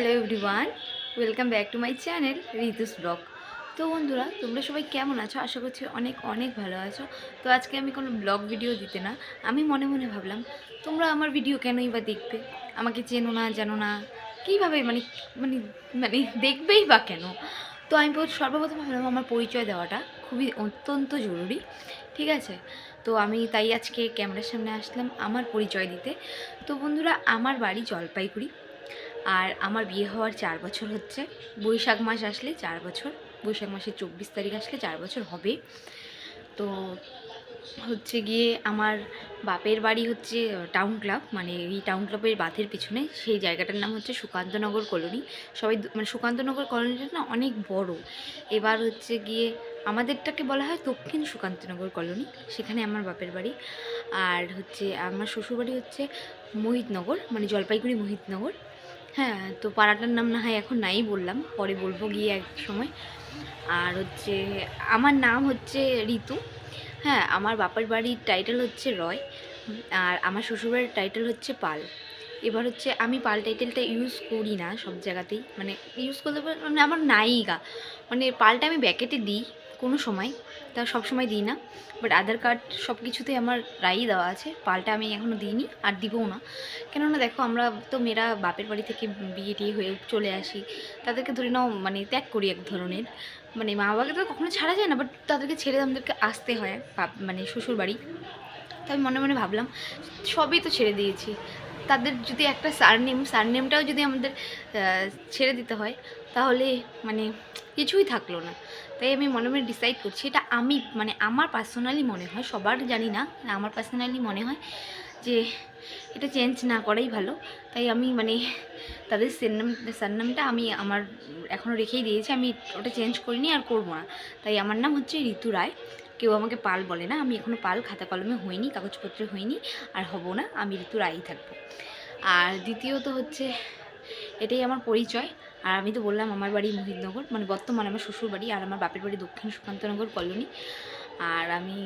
Hello everyone, welcome back to my channel Ritu's blog. তো বন্ধুরা, তোমরা সবাই কেমন আছো? আশা করছি অনেক অনেক ভালো আছো। তো আজকে আমি কোনো ব্লগ ভিডিও দিতে না, আমি মনে মনে ভাবলাম, তোমরা আমার ভিডিও কেনই বা দেখবে? আমাকে চেনো না, জানো না? কীভাবে? মানে মানে মানে দেখবেই বা কেন? তো আমি প্রথ- সর্বপ্রথম ভাবলাম আমার পরিচয় দেওয়াটা খুবই অত্যন্ত জরুরি, ঠিক আছে? তো আমি তাই আজকে ক্যামেরার সামনে আসলাম আমার পরিচয় দিতে। তো বন্ধুরা, আমার বাড়ি জলপাইগুড়ি। আর আমার বিয়ে হওয়ার চার বছর হচ্ছে। বৈশাখ মাস আসলে চার বছর। বৈশাখ মাসের চব্বিশ তারিখ আসলে চার বছর হবে। তো হচ্ছে গিয়ে আমার বাপের বাড়ি হচ্ছে টাউন ক্লাব মানে এই টাউন ক্লাবের বাঁধের পিছনে। সেই জায়গাটার নাম হচ্ছে সুকান্তনগর কলোনি সবাই মানে সুকান্তনগর কলোনিটা না অনেক বড়। এবার হচ্ছে গিয়ে আমাদেরটাকে বলা হয় দক্ষিণ সুকান্তনগর কলোনি সেখানে আমার বাপের বাড়ি। আর হচ্ছে আমার শ্বশুরবাড়ি হচ্ছে মোহিতনগর মানে জলপাইগুড়ি মোহিতনগর। হ্যাঁ তো পাড়াটার নাম না হয় এখন নাই বললাম, পরে বলব গিয়ে এক সময়। আর হচ্ছে, আমার নাম হচ্ছে ঋতু। হ্যাঁ আমার বাপার বাড়ির টাইটেল হচ্ছে রয়। আর আমার শ্বশুরবাড়ির টাইটেল হচ্ছে পাল। এবার হচ্ছে আমি পাল টাইটেলটা ইউজ করি না সব জায়গাতেই। মানে ইউজ করতে পার- মানে আমার নাই গা। মানে পালটা আমি ব্যাকেটে দিই কোনো সময়, তা সব সময় দিই না। বাট আধার কার্ড সব কিছুতেই আমার রাই দেওয়া আছে। পালটা আমি এখনও দিইনি, আর দিবও না। কেননা দেখো আমরা তো মেয়েরা বাপের বাড়ি থেকে বিয়ে টিয়ে হয়ে চলে আসি। তাদেরকে ধরে নাও মানে ত্যাগ করি এক ধরনের। মানে মা বাবাকে তো কখনো ছাড়া যায় না বাট তাদেরকে ছেড়ে আমাদেরকে আসতে হয় মানে শ্বশুর বাড়ি তো আমি মনে মনে ভাবলাম, সবই তো ছেড়ে দিয়েছি। তাদের যদি একটা সারনেম সারনেমটাও যদি আমাদের ছেড়ে দিতে হয়, তাহলে মানে কিছুই থাকল না। তাই আমি মনে মনে ডিসাইড করছি, এটা আমি মানে আমার পার্সোনালি মনে হয়, সবার জানি না, আমার পার্সোনালি মনে হয় যে এটা চেঞ্জ না করাই ভালো। তাই আমি মানে তাদের সেরনাম সারনামটা আমি আমার এখনও রেখেই দিয়েছি, আমি ওটা চেঞ্জ করিনি আর করব না। তাই আমার নাম হচ্ছে ঋতু রায়। কেউ আমাকে পাল বলে না। আমি এখনও পাল খাতা কলমে হইনি, কাগজপত্রে হইনি, আর হব না। আমি ঋতু রায়ই থাকব। আর দ্বিতীয়ত হচ্ছে, এটাই আমার পরিচয়। আর আমি তো বললাম, আমার বাড়ি মহিতনগর মানে বর্তমানে আমার শ্বশুর বাড়ি আর আমার বাপের বাড়ি দক্ষিণ সুকান্তনগর কলোনি। আর আমি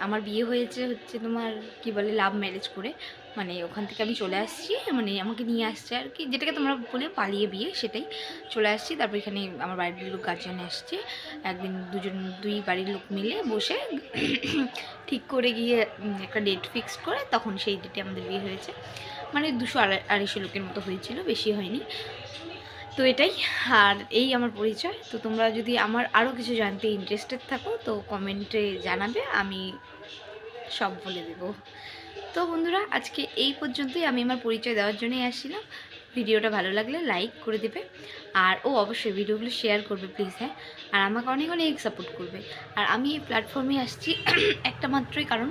আমার বিয়ে হয়েছে হচ্ছে তোমার, কি বলে লাভ ম্যারেজ করে। মানে ওখান থেকে আমি চলে আসছি মানে আমাকে নিয়ে আসছে আর কি। যেটাকে তোমরা বলে পালিয়ে বিয়ে, সেটাই চলে আসছি। তারপর এখানে আমার বাড়ির লোক গার্জেন আসছে। একদিন দুজন, দুই বাড়ির লোক মিলে বসে ঠিক করে গিয়ে একটা ডেট ফিক্সড করে তখন সেই ডেটে আমাদের বিয়ে হয়েছে। মানে দুশো আড়াই, আড়াইশো লোকের মতো হয়েছিল, বেশি হয়নি। তো এটাই। আর এই আমার পরিচয়। তো তোমরা যদি আমার আরও কিছু জানতে ইন্টারেস্টেড থাকো, তো কমেন্টে জানাবে, আমি সব বলে দেব। তো বন্ধুরা, আজকে এই পর্যন্তই। আমি আমার পরিচয় দেওয়ার জন্যই আসছিলাম। ভিডিওটা ভালো লাগলে লাইক করে দেবে। আর ও অবশ্যই ভিডিওগুলো শেয়ার করবে প্লিজ হ্যাঁ। আর আমাকে অনেক অনেক সাপোর্ট করবে। আর আমি এই প্ল্যাটফর্মে আসছি একটা মাত্রই কারণ,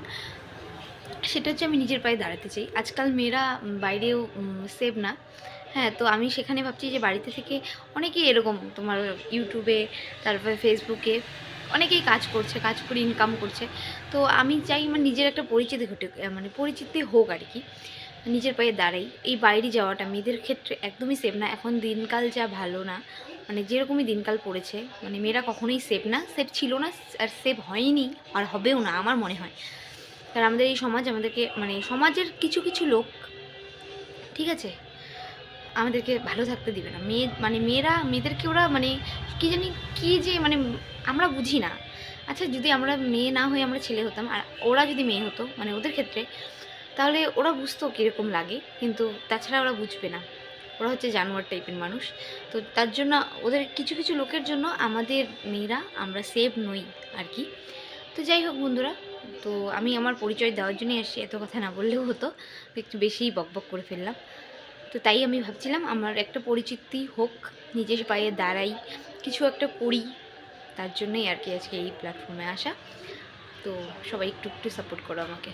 সেটা হচ্ছে আমি নিজের পায়ে দাঁড়াতে চাই। আজকাল মেয়েরা বাইরেও সেভ না। হ্যাঁ তো আমি সেখানে ভাবছি যে বাড়িতে থেকে অনেকেই এরকম তোমার ইউটিউবে তারপরে ফেসবুকে অনেকেই কাজ করছে, কাজ করে ইনকাম করছে। তো আমি চাই আমার নিজের একটা পরিচিতি ঘটে মানে পরিচিতি হোক আর কি। নিজের পায়ে দাঁড়াই। এই বাইরে যাওয়াটা মেয়েদের ক্ষেত্রে একদমই সেফ না। এখন দিনকাল যা ভালো না মানে যেরকমই দিনকাল পড়েছে মানে মেয়েরা কখনোই সেফ না। সেফ ছিল না আর সেফ হয়নি আর হবেও না আমার মনে হয়। কারণ আমাদের এই সমাজ, আমাদেরকে মানে সমাজের কিছু কিছু লোক, ঠিক আছে? আমাদেরকে ভালো থাকতে দিবে না। মেয়ে মানে মেয়েরা, মেয়েদেরকে ওরা মানে কী জানি কী যে মানে আমরা বুঝি না। আচ্ছা যদি আমরা মেয়ে না হয়ে আমরা ছেলে হতাম, আর ওরা যদি মেয়ে হতো মানে ওদের ক্ষেত্রে, তাহলে ওরা বুঝতো কীরকম লাগে। কিন্তু তাছাড়া ওরা বুঝবে না। ওরা হচ্ছে জানোয়ার টাইপের মানুষ। তো তার জন্য ওদের কিছু কিছু লোকের জন্য আমাদের মেয়েরা আমরা সেভ নই আর কি। তো যাই হোক বন্ধুরা, তো আমি আমার পরিচয় দেওয়ার জন্যই আসছি, এত কথা না বললেও হতো। একটু বেশিই বকবক করে ফেললাম। তো তাই আমি ভাবছিলাম আমার একটা পরিচিতি হোক, নিজের পায়ে দাঁড়াই, কিছু একটা করি। তার জন্যই আর কি আজকে এই প্ল্যাটফর্মে আসা। তো সবাই একটু একটু সাপোর্ট করো আমাকে।